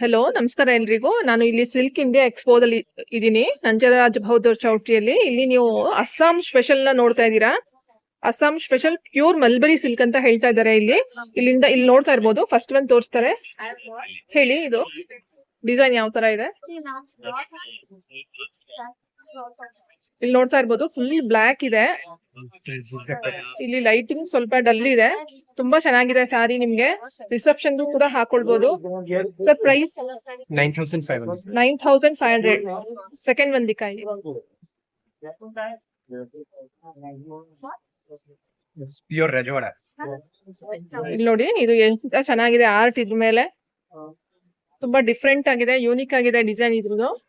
Hello ನಮಸ್ಕಾರ ಎಲ್ರಿಗೂ. ನಾನು ಇಲ್ಲಿ ಸಿಲ್ಕ್ ಇಂಡಿಯಾ ಎಕ್ಸ್ಪೋದಲ್ಲಿ ಇದ್ದೀನಿ ನಂಜರಾಜ್ ಬಹದ್ದೂರ್ ಚೌಟ್ರಿಯಲ್ಲಿ. ಇಲ್ಲಿ ನೀವು ಅಸ್ಸಾಂ ಸ್ಪೆಷಲ್ನ ನೋಡ್ತಾ ಇದ್ದೀರಾ? Assam special pure mulberry silk ಅಂತ ಹೇಳ್ತಾ ಇದ್ದಾರೆ ಇಲ್ಲಿ. ಇಲ್ಲಿಂದ ಇಲ್ಲಿ ನೋಡ್ತಾ ಇರ್ಬೋದು. ಫಸ್ಟ್ ಒನ್ ತೋರಿಸ್ತಾರೆ. ಹೇಳಿ ಇದು. ಡಿಸೈನ್ ಯಾವ ತರ ಇದೆ? ಇಲ್ಲಿ ನೋಡ್ತಾ ಇರ್ಬೋದು ಫುಲ್ ಬ್ಲಾಕ್ ಇದೆ. ಇಲ್ಲಿ ಲೈಟಿಂಗ್ ಸ್ವಲ್ಪ ಡಲ್ ಇದೆ. ತುಂಬಾ ಚೆನ್ನಾಗಿದೆ ಸಾರಿ ನಿಮ್ಗೆ. ರಿಸೆಪ್ಷನ್ ಕೂಡ ಹಾಕೊಳ್ಬಹುದು sir price nine thousand five hundred second ಒಂದಿಕಾಯಿ pure ರಜವಾಡ ಇಲ್ಲಿ ನೋಡಿ ಇದು ಎಂತ ಚೆನ್ನಾಗಿದೆ ಆರ್ಟ್ ಇದ್ರ ಮೇಲೆ. ತುಂಬಾ ಡಿಫ್ರೆಂಟ್ ಆಗಿದೆ ಯೂನಿಕ್ ಆಗಿದೆ ಡಿಸೈನ್ ಇದ್ರದ್ದು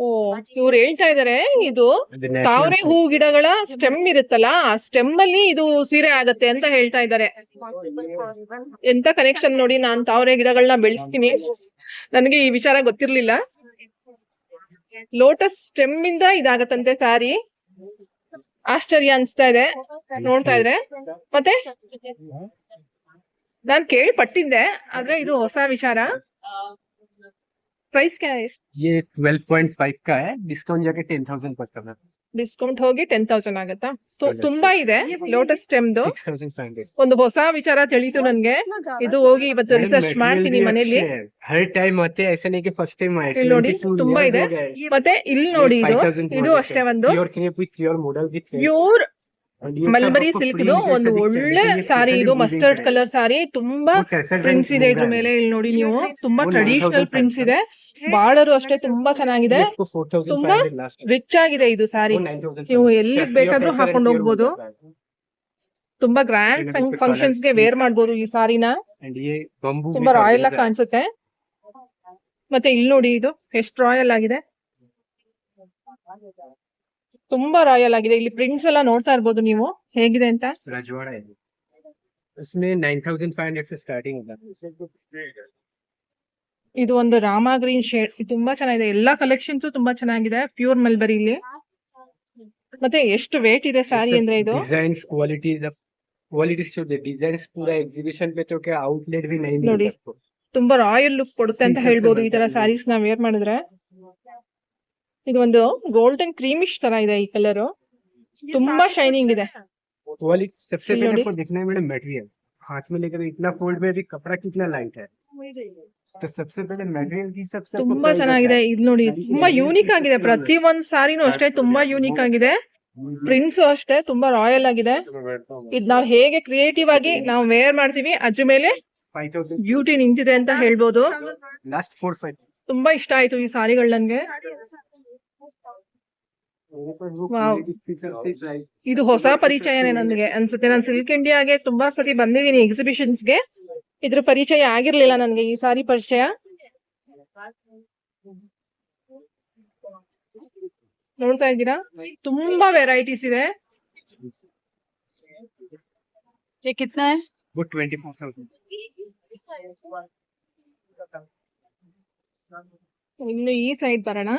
ಓ ಇವ್ರು ಹೇಳ್ತಾ ಇದಾರೆ ಇದು ತಾವರೆ ಹೂ ಗಿಡಗಳ ಸ್ಟೆಮ್ ಇರುತ್ತಲ್ಲ ಆ ಸ್ಟೆಮ್ ಅಲ್ಲಿ ಇದು ಸೀರೆ ಆಗತ್ತೆ ಅಂತ ಹೇಳ್ತಾ ಇದಾರೆ. ಎಂತ ಕನೆಕ್ಷನ್ ನೋಡಿ ನಾನ್ ತಾವರೆ ಗಿಡಗಳನ್ನ ಬೆಳೆಸ್ತೀನಿ. ನನಗೆ ಈ ವಿಚಾರ ಗೊತ್ತಿರ್ಲಿಲ್ಲ. ಲೋಟಸ್ ಸ್ಟೆಮ್ ಇಂದ ಇದಾಗತ್ತಂತೆ ಸಾರಿ. ಆಶ್ಚರ್ಯ ಅನ್ಸ್ತಾ ಇದೆ. ನೋಡ್ತಾ ಇದ್ರೆ. ಮತ್ತೆ? ನಾನ್ ಕೇಳ್ಪಟ್ಟಿದ್ದೆ ಆದ್ರೆ ಇದು ಹೊಸ ವಿಚಾರ. ಪ್ರೈಸ್ ಕ್ಯಾ ये 12.5 का है डिस्काउंट जाके 10000 पड़ता है ಡಿಸ್ಕೌಂಟ್ ಹೋಗಿ ಟೆನ್ ತೌಸಂಡ್ ಆಗತ್ತಾ ತು- ತುಂಬಾ ಇದೆ ಲೋಟಸ್ ಸ್ಟೆಮ್ದು 6500 ಒಂದು ಹೊಸ ವಿಚಾರ ತಿಳಿತು ನನ್ಗೆ ಇದು ಹೋಗಿ ಇವತ್ತು मैडम, ರಿಸರ್ಚ್ material ಮಾಡ್ತೀನಿ भी ಮನೇಲಿ अच्छे हैं। हर टाइम आते हैं ऐसा नहीं कि फर्स्ट टाइम आए ಇಲ್ಲಿ ನೋಡಿ, 22 ತುಂಬಾ years ಇದೆ. हो गए। ಮತ್ತೆ ಇಲ್ಲಿ ನೋಡಿ ಇದು 5200 ಇದು ಅಷ್ಟೇ ಒಂದು pure crepe with pure model with pure mulberry silk ಇದು ಒಂದು ಒಳ್ಳೆ ಸಾರಿ ಇದು ಮಸ್ಟರ್ಡ್ ಕಲರ್ ಸಾರಿ ತುಂಬಾ ಪ್ರಿಂಟ್ಸ್ ಇದೆ ಇದ್ರ ಮೇಲೆ ಇಲ್ಲಿ ನೋಡಿ ನೀವು ತುಂಬಾ ಟ್ರೆಡಿಷನಲ್ ಪ್ರಿಂಟ್ಸ್ ಇದೆ ಬಾರ್ಡರ್ ಅಷ್ಟೇ ತುಂಬಾ ಚೆನ್ನಾಗಿದೆ ತುಂಬಾ ರಿಚ್ ಆಗಿದೆ ಇದು ಸಾರಿ ನೀವು ಎಲ್ಲಿಗ್ ಬೇಕಾದ್ರೂ ಹಾಕೊಂಡ್ ಹೋಗ್ಬೋದು. ತುಂಬಾ ಗ್ರ್ಯಾಂಡ್ ಫಂಕ್ಷನ್ಸ್ ಗೆ ವೇರ್ ಮಾಡ್ಬೋದು ಈ ಸಾರಿನ ತುಂಬಾ ರಾಯಲ್ ಆಗಿ ಕಾಣಿಸುತ್ತೆ ಮತ್ತೆ ಇಲ್ಲಿ ನೋಡಿ ಇದು ಎಷ್ಟು ರಾಯಲ್ ಆಗಿದೆ ತುಂಬಾ ರಾಯಲ್ ಆಗಿದೆ ಇಲ್ಲಿ ಪ್ರಿಂಟ್ಸ್ ಎಲ್ಲ ನೋಡ್ತಾ ಇರ್ಬೋದು ನೀವು ಹೇಗಿದೆ ಅಂತ रजवाड़ा है ये। उसमें 9500 से स्टार्टिंग होगा ಇದು ಒಂದು ರಾಮ ಗ್ರೀನ್ ಶೇಡ್ ತುಂಬಾ ಚೆನ್ನಾಗಿದೆ. ಎಲ್ಲಾ ಕಲೆಕ್ಷನ್ಸ್ ತುಂಬಾ ಚೆನ್ನಾಗಿದೆ ಪ್ಯೂರ್ ಮಲ್ಬರಿಲಿ ಮತ್ತೆ ಎಷ್ಟು ವೇಟ್ ಇದೆ ಸಾರಿ ಅಂದ್ರೆ ಇದು? ಡಿಸೈನ್ಸ್ ಕ್ವಾಲಿಟಿ ಕ್ವಾಲಿಟಿ ಡಿಸೈನ್ಸ್ ಪೂರಾ ಎಕ್ಸಿಬಿಷನ್ ಪೇ ತೋಕೆ ಔಟ್ಲೆಟ್ ಬಿ ನೈನ್ ನೋಡಿ ತುಂಬಾ ರಾಯಲ್ ಲುಕ್ ಕೊಡುತ್ತೆ ಅಂತ ಹೇಳ್ಬೋದು ಈ ತರ ಸ್ಯಾರೀಸ್ನ ವೇರ್ ಮಾಡಿದ್ರೆ. ಇದು ಒಂದು ಗೋಲ್ಡನ್ ಕ್ರೀಮಿಶ್ ತರ ಇದೆ ಈ ಕಲರ್ ತುಂಬಾ ಶೈನಿಂಗ್ ಇದೆ. Quality subset for this material देखना है मैडम मटेरियल हाथ में लेकर इतना फोल्ड में भी कपड़ा कितना लाइट है तो सबसे पहले मटेरियल की सबसे आपको ತುಂಬಾ feel ಚೆನ್ನಾಗಿದೆ करना है। ಇದು ನೋಡಿ ತುಂಬಾ ಯೂನಿಕ್ ಆಗಿದೆ ಪ್ರತಿ ಒಂದ್ ಸಾರಿನೂ ಅಷ್ಟೇ ತುಂಬಾ ಯೂನಿಕ್ ಆಗಿದೆ ಪ್ರಿಂಟ್ಸ್ ಅಷ್ಟೇ ತುಂಬಾ ರಾಯಲ್ ಆಗಿದೆ ಇದ್ ನಾವ್ ಹೇಗೆ ಕ್ರಿಯೇಟಿವ್ ಆಗಿ ನಾವು ವೇರ್ ಮಾಡ್ತೀವಿ ಅದ್ರ ಮೇಲೆ 5000 ಬ್ಯೂಟಿ ನಿಂತಿದೆ ಅಂತ ಹೇಳ್ಬೋದು लास्ट फोर फाइव ತುಂಬಾ ಇಷ್ಟ ಆಯ್ತು ಈ ಸಾರಿಗಳು ನನ್ಗೆ ಇದು ಹೊಸ ಪರಿಚಯನೇ ನನಗೆ ಅನ್ಸುತ್ತೆ ನಾನು ಸಿಲ್ಕ್ ಇಂಡಿಯಾಗೆ ತುಂಬಾ ಸತಿ ಬಂದಿದ್ದೀನಿ ಎಕ್ಸಿಬಿಷನ್ಸ್ ಗೆ ಇದ್ರ ಪರಿಚಯ ಆಗಿರ್ಲಿಲ್ಲ ನನ್ಗೆ ಈ ಸಾರಿ ಪರಿಚಯ ನೋಡ್ತಾ ಇದ್ದೀರಾ ತುಂಬಾ ವೆರೈಟೀಸ್ ಇದೆ ये कितना है वो ट्वेंटी फोर थाउजेंड ಇನ್ನು ಈ ಸೈಡ್ ಬರೋಣ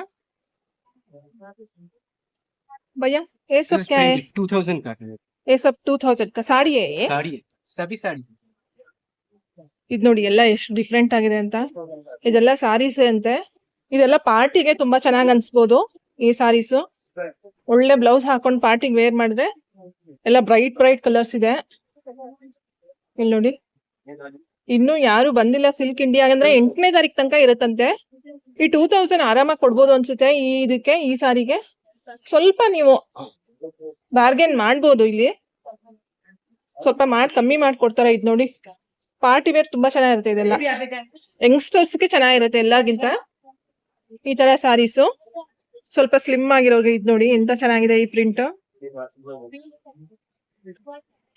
भैया ये सब क्या है टू थाउजेंड का है ये सब टू थाउजेंड का साड़ी है ये साड़ी है सभी साड़ी ಇದ್ ನೋಡಿ ಎಲ್ಲ ಎಷ್ಟು ಡಿಫ್ರೆಂಟ್ ಆಗಿದೆ ಅಂತ ಇದೆಲ್ಲ ಸಾರೀಸ್ ಅಂತೆ ಇದೆಲ್ಲ ಪಾರ್ಟಿಗೆ ತುಂಬಾ ಚೆನ್ನಾಗ್ ಅನ್ಸ್ಬೋದು ಈ ಸಾರೀಸ್ ಒಳ್ಳೆ ಬ್ಲೌಸ್ ಹಾಕೊಂಡ್ ಪಾರ್ಟಿಗೆ ವೇರ್ ಮಾಡಿದ್ರೆ ಎಲ್ಲ ಬ್ರೈಟ್ ಬ್ರೈಟ್ ಕಲರ್ಸ್ ಇದೆ ಇಲ್ಲಿ ನೋಡಿ ಇನ್ನು ಯಾರು ಬಂದಿಲ್ಲ ಸಿಲ್ಕ್ ಇಂಡಿಯಾ ಅಂದ್ರೆ ಎಂಟನೇ ತಾರೀಕ್ ತನಕ ಇರುತ್ತಂತೆ ಈ ಟೂ ತೌಸಂಡ್ ಆರಾಮಾಗಿ ಕೊಡ್ಬೋದು ಅನ್ಸುತ್ತೆ ಈ ಇದಕ್ಕೆ ಈ ಸಾರಿಗೆ ಸ್ವಲ್ಪ ನೀವು ಬಾರ್ಗೇನ್ ಮಾಡ್ಬೋದು ಇಲ್ಲಿ. ಸ್ವಲ್ಪ ಮಾಡಿ, ಕಮ್ಮಿ ಮಾಡ್ಕೊಡ್ತಾರೆ ಇದ್ ನೋಡಿ. ಪಾರ್ಟಿ ವೇರ್ ತುಂಬಾ ಚೆನ್ನಾಗಿರುತ್ತೆ ಇದೆಲ್ಲ. ಯಂಗ್ಸ್ಟರ್ಸ್ಗೆ ಚೆನ್ನಾಗಿರುತ್ತೆ ಎಲ್ಲಾಗಿಂತ. ಈ ತರ ಸಾರೀಸು ಸ್ವಲ್ಪ ಸ್ಲಿಮ್ ಆಗಿರೋ ಇದ್ ನೋಡಿ, ಎಂತ ಚೆನ್ನಾಗಿದೆ ಈ ಪ್ರಿಂಟ್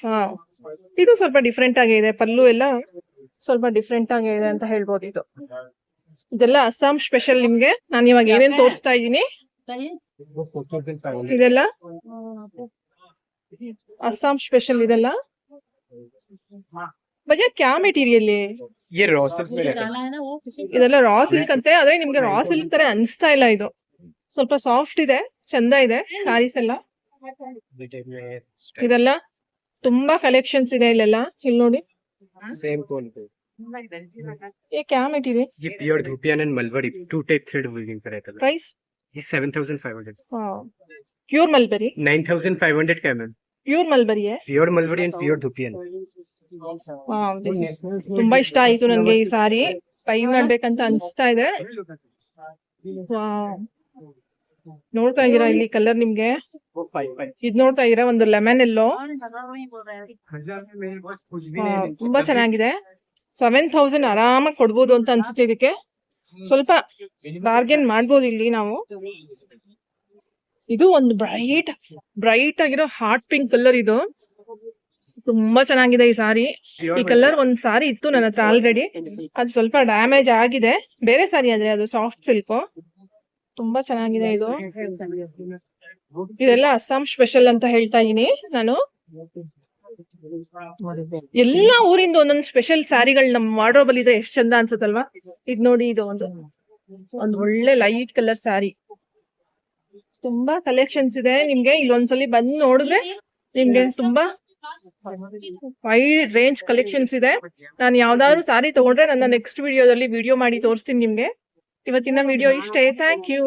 ಹಾ ಇದು ಸ್ವಲ್ಪ ಡಿಫ್ರೆಂಟ್ ಆಗಿ ಇದೆ ಪಲ್ಲು ಎಲ್ಲ ಸ್ವಲ್ಪ ಡಿಫ್ರೆಂಟ್ ಆಗಿ ಇದೆ ಅಂತ ಹೇಳ್ಬೋದು ಇದು. ಇದೆಲ್ಲ ಅಸ್ಸಾಂ ಸ್ಪೆಷಲ್ ನಿಮ್ಗೆ. ನಾನು ಇವಾಗ ಏನೇನ್ ತೋರಿಸ್ತಾ ಇದ್ದೀನಿ. वो फोर थाउजेंड फाइव हंड्रेड ಇದೆಲ್ಲ ಅಸ್ಸಾಂ ಸ್ಪೆಷಲ್ ಇದೆಲ್ಲ ಭಯ್ಯ ಕ್ಯಾ ಮೆಟೀರಿಯಲ್ ये रॉ सिल्क में रहता है ಇದೆಲ್ಲ ರಾ ಸಿಲ್ಕ್ ಅಂತೆ ಆದ್ರೆ ನಿಮ್ಗೆ ರಾ ಸಿಲ್ಕ್ ತರ ಅನ್ಸ್ತಾ ಇಲ್ಲ ಇದು ಸ್ವಲ್ಪ ಸಾಫ್ಟ್ ಇದೆ ಚಂದ ಇದೆ ಸ್ಯಾರೀಸ್ ಎಲ್ಲ डिटेल में ಇದೆಲ್ಲ ತುಂಬಾ ಕಲೆಕ್ಷನ್ಸ್ ಇದೆ ಇಲ್ಲೆಲ್ಲ ಇಲ್ಲಿ ನೋಡಿ सेम टोन पे ಏ ಕ್ಯಾ ಮೆಟೀರಿಯಲ್ ये pure dupion and mulberry two type thread weaving का रहता है is 7500 Wow. Pure mulberry. 9500 camel pure mulberry है. pure mulberry ಪ್ಯೂರ್ pure ತುಂಬಾ ಇಷ್ಟ ಆಯ್ತು ನನಗೆ ಈ ಸಾರಿ. ಬೈ ಮಾಡ್ಬೇಕಂತ ಅನ್ಸ್ತಾ ಇದೆ. ನೋಡ್ತಾ ಇದೀರಾ ಇಲ್ಲಿ ಕಲರ್ ನಿಮ್ಗೆ? ಇದ್ ನೋಡ್ತಾ ಇದೀರಾ ಒಂದು ಲೆಮನ್ ಎಲ್ಲೋ ತುಂಬಾ ಚೆನ್ನಾಗಿದೆ. ಸೆವೆನ್ ತೌಸಂಡ್ ಆರಾಮಾಗಿ ಕೊಡ್ಬೋದು ಅಂತ ಅನ್ಸುತ್ತೆ ಇದಕ್ಕೆ. ಸ್ವಲ್ಪ ಬಾರ್ಗೇನ್ ಮಾಡ್ಬೋದು ಇಲ್ಲಿ ನಾವು. ಇದು ಒಂದು ಬ್ರೈಟ್ ಬ್ರೈಟ್ ಆಗಿರೋ ಹಾಟ್ ಪಿಂಕ್ ಕಲರ್ ಇದು. ತುಂಬಾ ಚೆನ್ನಾಗಿದೆ ಈ ಸಾರಿ. ಈ ಕಲರ್ ಒಂದ್ ಸಾರಿ ಇತ್ತು ನನ್ನ ಹತ್ರ ಆಲ್ರೆಡಿ ಅದು ಸ್ವಲ್ಪ ಡ್ಯಾಮೇಜ್ ಆಗಿದೆ. ಬೇರೆ ಸಾರಿ ಆದ್ರೆ ಅದು ಸಾಫ್ಟ್ ಸಿಲ್ಕ್ ತುಂಬಾ ಚೆನ್ನಾಗಿದೆ ಇದು. ಇದೆಲ್ಲ ಅಸ್ಸಾಂ ಸ್ಪೆಷಲ್ ಅಂತ ಹೇಳ್ತಾ ಇದೀನಿ ನಾನು. ಎಲ್ಲಾ ಊರಿಂದ ಒಂದೊಂದು ಸ್ಪೆಷಲ್ ಸಾರಿಗಳು ನಮ್ ವಾರ್ಡ್ರೋಬಲ್ ಇದೆ ಎಷ್ಟ್ ಚಂದ ಅನ್ಸತ್ತಲ್ವಾ? ಇದ್ ನೋಡಿ ಇದು ಒಂದು, ಒಂದ್ ಒಳ್ಳೆ ಲೈಟ್ ಕಲರ್ ಸ್ಯಾರಿ ತುಂಬಾ ಕಲೆಕ್ಷನ್ಸ್ ಇದೆ. ನಿಮ್ಗೆ ಇಲ್ಲೊಂದ್ಸಲಿ ಬಂದ್ ನೋಡಿದ್ರೆ ನಿಮ್ಗೆ ತುಂಬಾ ವೈಡ್ ರೇಂಜ್ ಕಲೆಕ್ಷನ್ಸ್ ಇದೆ. ನಾನು ಯಾವ್ದಾದ್ರು ಸಾರಿ ತಗೊಂಡ್ರೆ ನನ್ನ ನೆಕ್ಸ್ಟ್ ವಿಡಿಯೋದಲ್ಲಿ ವಿಡಿಯೋ ಮಾಡಿ ತೋರಿಸ್ತೀನಿ ನಿಮ್ಗೆ. ಇವತ್ತಿನ ವಿಡಿಯೋ ಇಷ್ಟೇ. Thank you